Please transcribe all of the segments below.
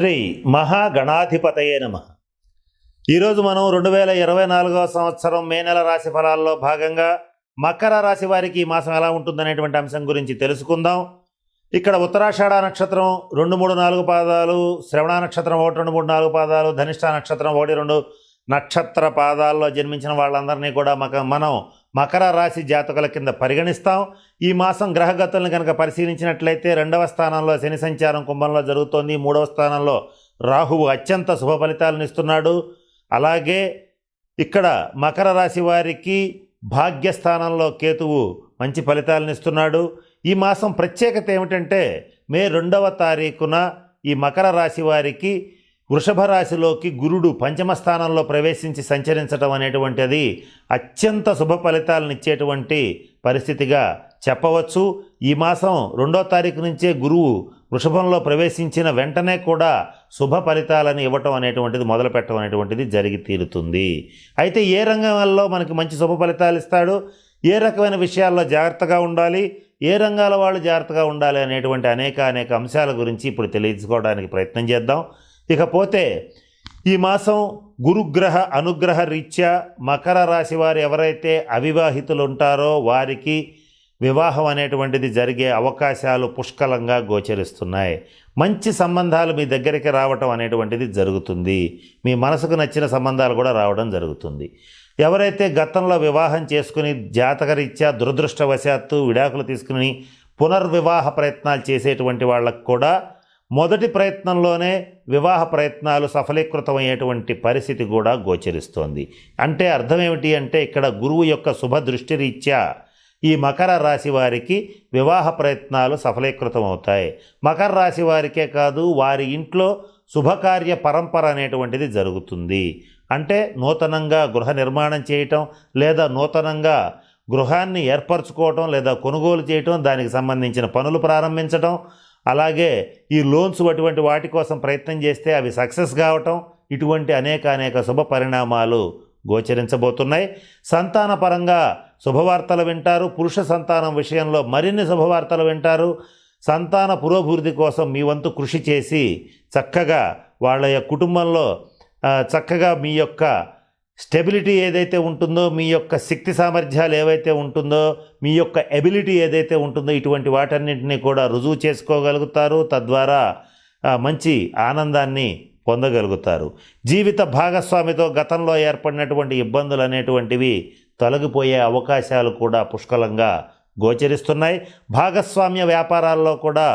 శ్రీ మహాగణాధిపతయే నమ. ఈరోజు మనం రెండు వేల ఇరవై నాలుగవ సంవత్సరం మే నెల రాశి ఫలాల్లో భాగంగా మకర రాశి వారికి ఈ మాసం ఎలా ఉంటుందనేటువంటి అంశం గురించి తెలుసుకుందాం. ఇక్కడ ఉత్తరాషాఢ నక్షత్రం రెండు మూడు నాలుగు పాదాలు శ్రవణ నక్షత్రం ఒకటి రెండు మూడు నాలుగు పాదాలు ధనిష్ట నక్షత్రం ఒకటి రెండు నక్షత్ర పాదాల్లో జన్మించిన వాళ్ళందరినీ కూడా మక మనం మకర రాశి జాతకుల కింద పరిగణిస్తాం. ఈ మాసం గ్రహగతులను కనుక పరిశీలించినట్లయితే రెండవ స్థానంలో శని సంచారం కుంభంలో జరుగుతోంది. మూడవ స్థానంలో రాహువు అత్యంత శుభ ఫలితాలను ఇస్తున్నాడు. అలాగే ఇక్కడ మకర రాశి వారికి భాగ్యస్థానంలో కేతువు మంచి ఫలితాలను ఇస్తున్నాడు. ఈ మాసం ప్రత్యేకత ఏమిటంటే మే రెండవ తారీఖున ఈ మకర రాశి వారికి వృషభ రాశిలోకి గురుడు పంచమ స్థానంలో ప్రవేశించి సంచరించడం అనేటువంటిది అత్యంత శుభ ఫలితాలను ఇచ్చేటువంటి పరిస్థితిగా చెప్పవచ్చు. ఈ మాసం రెండో తారీఖు నుంచే గురువు వృషభంలో ప్రవేశించిన వెంటనే కూడా శుభ ఫలితాలను ఇవ్వటం అనేటువంటిది మొదలు పెట్టడం అనేటువంటిది జరిగి తీరుతుంది. అయితే ఏ రంగంలో మనకి మంచి శుభ ఫలితాలు ఇస్తాడు? ఏ రకమైన విషయాల్లో జాగ్రత్తగా ఉండాలి? ఏ రంగాల వాళ్ళు జాగ్రత్తగా ఉండాలి అనేటువంటి అనేక అనేక అంశాల గురించి ఇప్పుడు తెలియజుకోవడానికి ప్రయత్నం చేద్దాం. ఇకపోతే ఈ మాసం గురుగ్రహ అనుగ్రహ రీత్యా మకర రాశి వారు ఎవరైతే అవివాహితులు ఉంటారో వారికి వివాహం అనేటువంటిది జరిగే అవకాశాలు పుష్కలంగా గోచరిస్తున్నాయి. మంచి సంబంధాలు మీ దగ్గరికి రావటం అనేటువంటిది జరుగుతుంది. మీ మనసుకు నచ్చిన సంబంధాలు కూడా రావడం జరుగుతుంది. ఎవరైతే గతంలో వివాహం చేసుకుని జాతకరీత్యా దురదృష్టవశాత్తు విడాకులు తీసుకుని పునర్వివాహ ప్రయత్నాలు చేసేటువంటి వాళ్ళకు కూడా మొదటి ప్రయత్నంలోనే వివాహ ప్రయత్నాలు సఫలీకృతమయ్యేటువంటి పరిస్థితి కూడా గోచరిస్తోంది. అంటే అర్థం ఏమిటి అంటే ఇక్కడ గురువు యొక్క శుభ దృష్టి రీత్యా ఈ మకర రాశి వారికి వివాహ ప్రయత్నాలు సఫలీకృతం అవుతాయి మకర రాశి వారికే కాదు వారి ఇంట్లో శుభకార్య పరంపర అనేటువంటిది జరుగుతుంది. అంటే నూతనంగా గృహ నిర్మాణం చేయటం లేదా నూతనంగా గృహాన్ని ఏర్పరచుకోవటం లేదా కొనుగోలు చేయటం దానికి సంబంధించిన పనులు ప్రారంభించటం అలాగే ఈ లోన్స్ అటువంటి వాటి కోసం ప్రయత్నం చేస్తే అవి సక్సెస్ కావటం ఇటువంటి అనేక అనేక శుభ పరిణామాలు గోచరించబోతున్నాయి. సంతానపరంగా శుభవార్తలు వింటారు. పురుష సంతానం విషయంలో మరిన్ని శుభవార్తలు వింటారు. సంతాన పురోభివృద్ధి కోసం మీ వంతు కృషి చేసి చక్కగా వాళ్ళ యొక్క కుటుంబంలో చక్కగా మీ యొక్క స్టెబిలిటీ ఏదైతే ఉంటుందో మీ యొక్క శక్తి సామర్థ్యాలు ఏవైతే ఉంటుందో మీ యొక్క ఎబిలిటీ ఏదైతే ఉంటుందో ఇటువంటి వాటన్నింటినీ కూడా రుజువు చేసుకోగలుగుతారు. తద్వారా మంచి ఆనందాన్ని పొందగలుగుతారు. జీవిత భాగస్వామితో గతంలో ఏర్పడినటువంటి ఇబ్బందులు అనేటువంటివి తొలగిపోయే అవకాశాలు కూడా పుష్కలంగా గోచరిస్తున్నాయి. భాగస్వామ్య వ్యాపారాల్లో కూడా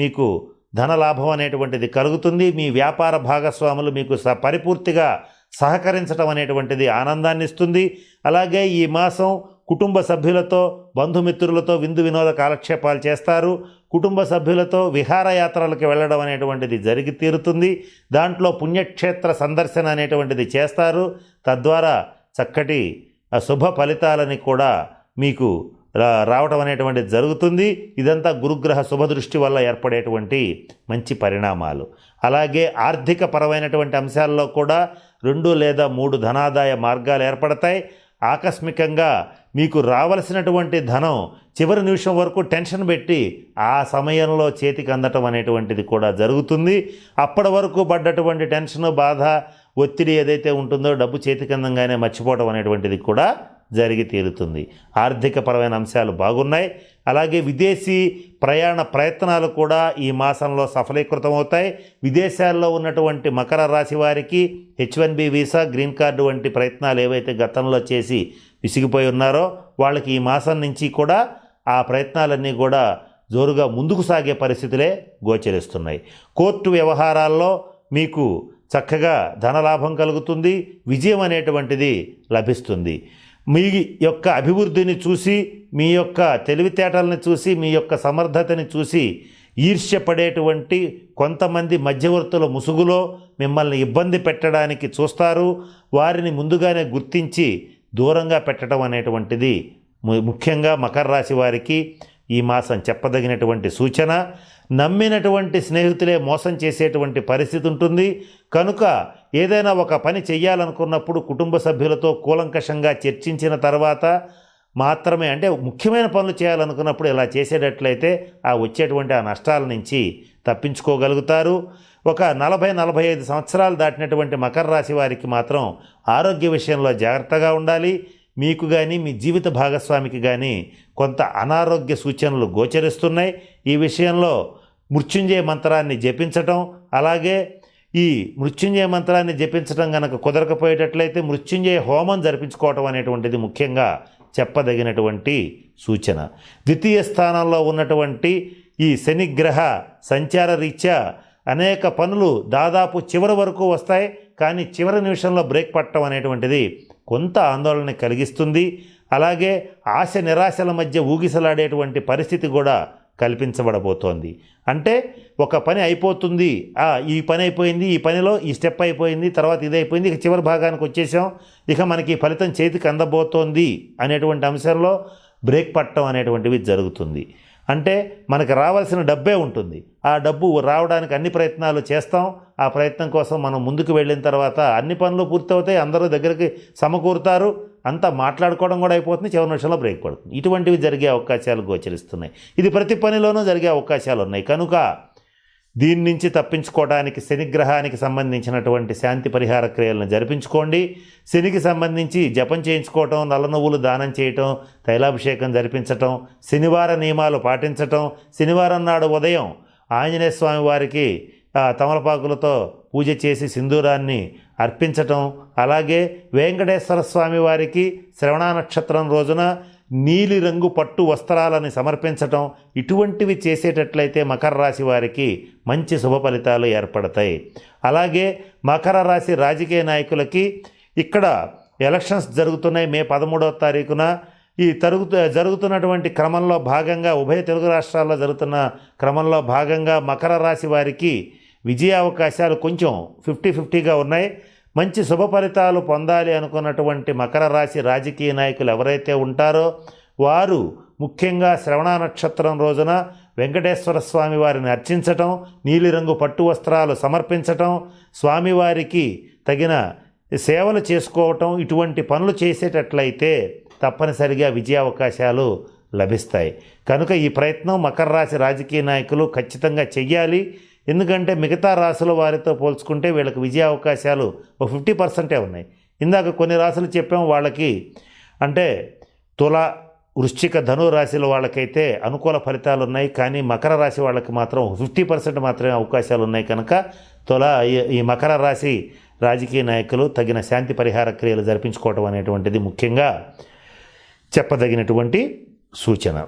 మీకు ధనలాభం అనేటువంటిది కలుగుతుంది. మీ వ్యాపార భాగస్వాములు మీకు స పరిపూర్తిగా సహకరించడం అనేటువంటిది ఆనందాన్ని ఇస్తుంది అలాగే ఈ మాసం కుటుంబ సభ్యులతో బంధుమిత్రులతో విందు వినోద కాలక్షేపాలు చేస్తారు. కుటుంబ సభ్యులతో విహారయాత్రలకు వెళ్ళడం అనేటువంటిది జరిగి తీరుతుంది. దాంట్లో పుణ్యక్షేత్ర సందర్శన అనేటువంటిది చేస్తారు. తద్వారా చక్కటి శుభ ఫలితాలని కూడా మీకు రా- రావటం అనేటువంటిది జరుగుతుంది. ఇదంతా గురుగ్రహ శుభదృష్టి వల్ల ఏర్పడేటువంటి మంచి పరిణామాలు. అలాగే ఆర్థిక పరమైనటువంటి అంశాల్లో కూడా రెండు లేదా మూడు ధనాదాయ మార్గాలు ఏర్పడతాయి. ఆకస్మికంగా మీకు రావలసినటువంటి ధనం చివరి నిమిషం వరకు టెన్షన్ పెట్టి ఆ సమయంలో చేతికి అందటం అనేటువంటిది కూడా జరుగుతుంది. అప్పటి వరకు పడ్డటువంటి టెన్షన్ బాధ ఒత్తిడి ఏదైతే ఉంటుందో డబ్బు చేతికి అందంగానే మర్చిపోవడం అనేటువంటిది కూడా జరిగి తీరుతుంది. ఆర్థికపరమైన అంశాలు బాగున్నాయి. అలాగే విదేశీ ప్రయాణ ప్రయత్నాలు కూడా ఈ మాసంలో సఫలీకృతమవుతాయి. విదేశాల్లో ఉన్నటువంటి మకర రాశి వారికి H one B visa green card వంటి ప్రయత్నాలు ఏవైతే గతంలో చేసి విసిగిపోయి ఉన్నారో వాళ్ళకి ఈ మాసం నుంచి కూడా ఆ ప్రయత్నాలన్నీ కూడా జోరుగా ముందుకు సాగే పరిస్థితులే గోచరిస్తున్నాయి. కోర్టు వ్యవహారాల్లో మీకు చక్కగా ధనలాభం కలుగుతుంది. విజయం అనేటువంటిది లభిస్తుంది. మీ యొక్క అభివృద్ధిని చూసి మీ యొక్క తెలివితేటలను చూసి మీ యొక్క సమర్థతని చూసి ఈర్ష్యపడేటువంటి కొంతమంది మధ్యవర్తుల ముసుగులో మిమ్మల్ని ఇబ్బంది పెట్టడానికి చూస్తారు. వారిని ముందుగానే గుర్తించి దూరంగా పెట్టడం అనేటువంటిది ము- ముఖ్యంగా మకర రాశి వారికి ఈ మాసం చెప్పదగినటువంటి సూచన. నమ్మినటువంటి స్నేహితులే మోసం చేసేటువంటి పరిస్థితి ఉంటుంది. కనుక ఏదైనా ఒక పని చేయాలనుకున్నప్పుడు కుటుంబ సభ్యులతో కూలంకషంగా చర్చించిన తర్వాత మాత్రమే అంటే ముఖ్యమైన పనులు చేయాలనుకున్నప్పుడు ఇలా చేసేటట్లయితే ఆ వచ్చేటువంటి ఆ నష్టాల నుంచి తప్పించుకోగలుగుతారు. ఒక నలభై నలభై ఐదు సంవత్సరాలు దాటినటువంటి మకర రాశి వారికి మాత్రం ఆరోగ్య విషయంలో జాగ్రత్తగా ఉండాలి. మీకు కానీ మీ జీవిత భాగస్వామికి కానీ కొంత అనారోగ్య సూచనలు గోచరిస్తున్నాయి. ఈ విషయంలో మృత్యుంజయ మంత్రాన్ని జపించటం అలాగే ఈ మృత్యుంజయ మంత్రాన్ని జపించడం కనుక కుదరకపోయేటట్లయితే మృత్యుంజయ హోమం జరిపించుకోవటం అనేటువంటిది ముఖ్యంగా చెప్పదగినటువంటి సూచన. ద్వితీయ స్థానంలో ఉన్నటువంటి ఈ శనిగ్రహ సంచార రీత్యా అనేక పనులు దాదాపు చివరి వరకు వస్తాయి కానీ చివరి నిమిషంలో బ్రేక్ పట్టడం అనేటువంటిది కొంత ఆందోళన కలిగిస్తుంది. అలాగే ఆశ నిరాశల మధ్య ఊగిసలాడేటువంటి పరిస్థితి కూడా కల్పించబడబోతోంది. అంటే ఒక పని అయిపోతుంది. ఈ పని అయిపోయింది ఈ పనిలో ఈ స్టెప్ అయిపోయింది తర్వాత ఇది అయిపోయింది ఇక చివరి భాగానికి వచ్చేసాం. ఇక మనకి ఫలితం చేతికి అందబోతోంది అనేటువంటి అంశంలో బ్రేక్ పట్టడం అనేటువంటివి జరుగుతుంది. అంటే మనకు రావాల్సిన డబ్బే ఉంటుంది. ఆ డబ్బు రావడానికి అన్ని ప్రయత్నాలు చేస్తాం. ఆ ప్రయత్నం కోసం మనం ముందుకు వెళ్ళిన తర్వాత అన్ని పనులు పూర్తవుతాయి. అందరూ దగ్గరికి సమకూరుతారు. అంతా మాట్లాడుకోవడం కూడా అయిపోతుంది చివరి నిమిషంలో బ్రేక్ పడుతుంది. ఇటువంటివి జరిగే అవకాశాలు గోచరిస్తున్నాయి. ఇది ప్రతి పనిలోనూ జరిగే అవకాశాలు ఉన్నాయి. కనుక దీని నుంచి తప్పించుకోవడానికి శనిగ్రహానికి సంబంధించినటువంటి శాంతి పరిహార క్రియలను జరిపించుకోండి. శనికి సంబంధించి జపం చేయించుకోవటం నల్ల నువ్వులు దానం చేయటం తైలాభిషేకం జరిపించటం శనివార నియమాలు పాటించటం శనివారం నాడు ఉదయం ఆంజనేయ స్వామి వారికి తమలపాకులతో పూజ చేసి సింధూరాన్ని అర్పించటం అలాగే వెంకటేశ్వర స్వామి వారికి శ్రవణ నక్షత్రం రోజున నీలిరంగు పట్టు వస్త్రాలని సమర్పించటం ఇటువంటివి చేసేటట్లయితే మకర రాశి వారికి మంచి శుభ ఫలితాలు ఏర్పడతాయి. అలాగే మకర రాశి రాజకీయ నాయకులకి ఇక్కడ ఎలక్షన్స్ జరుగుతున్నాయి మే పదమూడవ తారీఖున. ఈ తరుగుతు జరుగుతున్నటువంటి క్రమంలో భాగంగా ఉభయ తెలుగు రాష్ట్రాల్లో జరుగుతున్న క్రమంలో భాగంగా మకర రాశి వారికి విజయ అవకాశాలు కొంచెం ఫిఫ్టీ ఫిఫ్టీగా ఉన్నాయి. మంచి శుభ ఫలితాలు పొందాలి అనుకున్నటువంటి మకర రాశి రాజకీయ నాయకులు ఎవరైతే ఉంటారో వారు ముఖ్యంగా శ్రవణ నక్షత్రం రోజున వెంకటేశ్వర స్వామి వారిని అర్చించటం నీలిరంగు పట్టు వస్త్రాలు సమర్పించటం స్వామివారికి తగిన సేవలు చేసుకోవటం ఇటువంటి పనులు చేసేటట్లయితే తప్పనిసరిగా విజయ అవకాశాలు లభిస్తాయి. కనుక ఈ ప్రయత్నం మకర రాశి రాజకీయ నాయకులు ఖచ్చితంగా చెయ్యాలి. ఎందుకంటే మిగతా రాసుల వారితో పోల్చుకుంటే వీళ్ళకి విజయ అవకాశాలు ఒక ఫిఫ్టీ పర్సెంటే ఉన్నాయి. ఇందాక కొన్ని రాసులు చెప్పాము వాళ్ళకి అంటే తుల వృశ్చిక ధను రాశిల వాళ్ళకైతే అనుకూల ఫలితాలు ఉన్నాయి. కానీ మకర రాశి వాళ్ళకి మాత్రం ఫిఫ్టీ పర్సెంట్ మాత్రమే అవకాశాలు ఉన్నాయి కనుక తుల ఈ- ఈ మకర రాశి రాజకీయ నాయకులు తగిన శాంతి పరిహార క్రియలు జరిపించుకోవడం అనేటువంటిది ముఖ్యంగా చెప్పదగినటువంటి సూచన.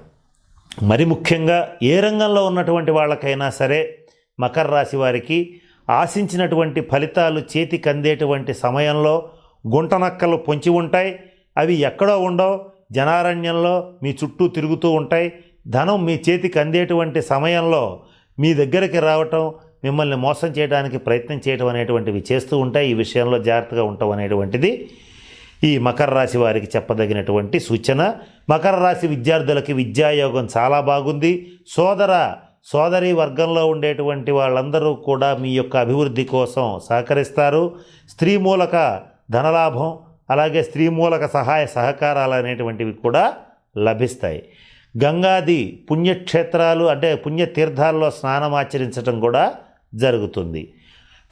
మరి ముఖ్యంగా ఏ రంగంలో ఉన్నటువంటి వాళ్ళకైనా సరే మకర రాశి వారికి ఆశించినటువంటి ఫలితాలు చేతికి అందేటువంటి సమయంలో గుంటనక్కలు పొంచి ఉంటాయి. అవి ఎక్కడో ఉండవు. జనారణ్యంలో మీ చుట్టూ తిరుగుతూ ఉంటాయి. ధనం మీ చేతికి అందేటువంటి సమయంలో మీ దగ్గరికి రావటం మిమ్మల్ని మోసం చేయడానికి ప్రయత్నం చేయడం అనేటువంటివి చేస్తూ ఉంటాయి. ఈ విషయంలో జాగ్రత్తగా ఉండటం అనేటువంటిది ఈ మకర రాశి వారికి చెప్పదగినటువంటి సూచన. మకర రాశి విద్యార్థులకి విద్యాయోగం చాలా బాగుంది. సోదర సోదరి వర్గంలో ఉండేటువంటి వాళ్ళందరూ కూడా మీ యొక్క అభివృద్ధి కోసం సహకరిస్తారు. స్త్రీ మూలక ధనలాభం అలాగే స్త్రీ మూలక సహాయ సహకారాలు అనేటువంటివి కూడా లభిస్తాయి. గంగాది పుణ్యక్షేత్రాలు అంటే పుణ్యతీర్థాల్లో స్నానం ఆచరించడం కూడా జరుగుతుంది.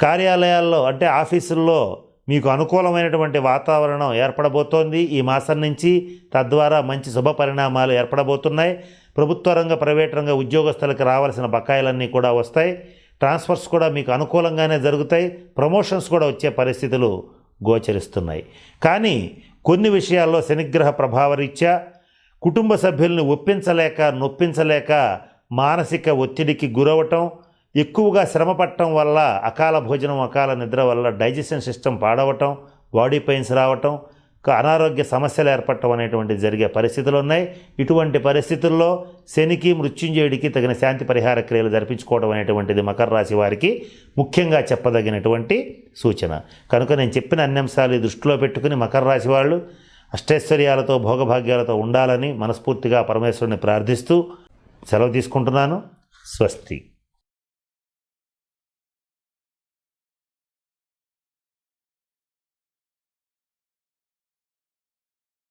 కార్యాలయాల్లో అంటే ఆఫీసుల్లో మీకు అనుకూలమైనటువంటి వాతావరణం ఏర్పడబోతోంది. ఈ మాసం నుంచి తద్వారా మంచి శుభ పరిణామాలు ఏర్పడబోతున్నాయి. ప్రభుత్వ రంగ ప్రైవేట్ రంగ ఉద్యోగస్తులకు రావాల్సిన బకాయిలన్నీ కూడా వస్తాయి. ట్రాన్స్ఫర్స్ కూడా మీకు అనుకూలంగానే జరుగుతాయి. ప్రమోషన్స్ కూడా వచ్చే పరిస్థితులు గోచరిస్తున్నాయి. కానీ కొన్ని విషయాల్లో శనిగ్రహ ప్రభావరీత్యా కుటుంబ సభ్యుల్ని ఒప్పించలేక నొప్పించలేక మానసిక ఒత్తిడికి గురవటం ఎక్కువగా శ్రమ పట్టడం వల్ల అకాల భోజనం అకాల నిద్ర వల్ల డైజెషన్ సిస్టమ్ పాడవటం బాడీ పెయిన్స్ రావటం అనారోగ్య సమస్యలు ఏర్పడటం అనేటువంటి జరిగే పరిస్థితులు ఉన్నాయి. ఇటువంటి పరిస్థితుల్లో శనికి మృత్యుంజయుడికి తగిన శాంతి పరిహార క్రియలు జరిపించుకోవడం అనేటువంటిది మకర రాశి వారికి ముఖ్యంగా చెప్పదగినటువంటి సూచన. కనుక నేను చెప్పిన అన్ని అంశాలు దృష్టిలో పెట్టుకుని మకర రాశి వాళ్ళు అష్టైశ్వర్యాలతో భోగభాగ్యాలతో ఉండాలని మనస్ఫూర్తిగా పరమేశ్వరుని ప్రార్థిస్తూ సెలవు తీసుకుంటున్నాను. స్వస్తి.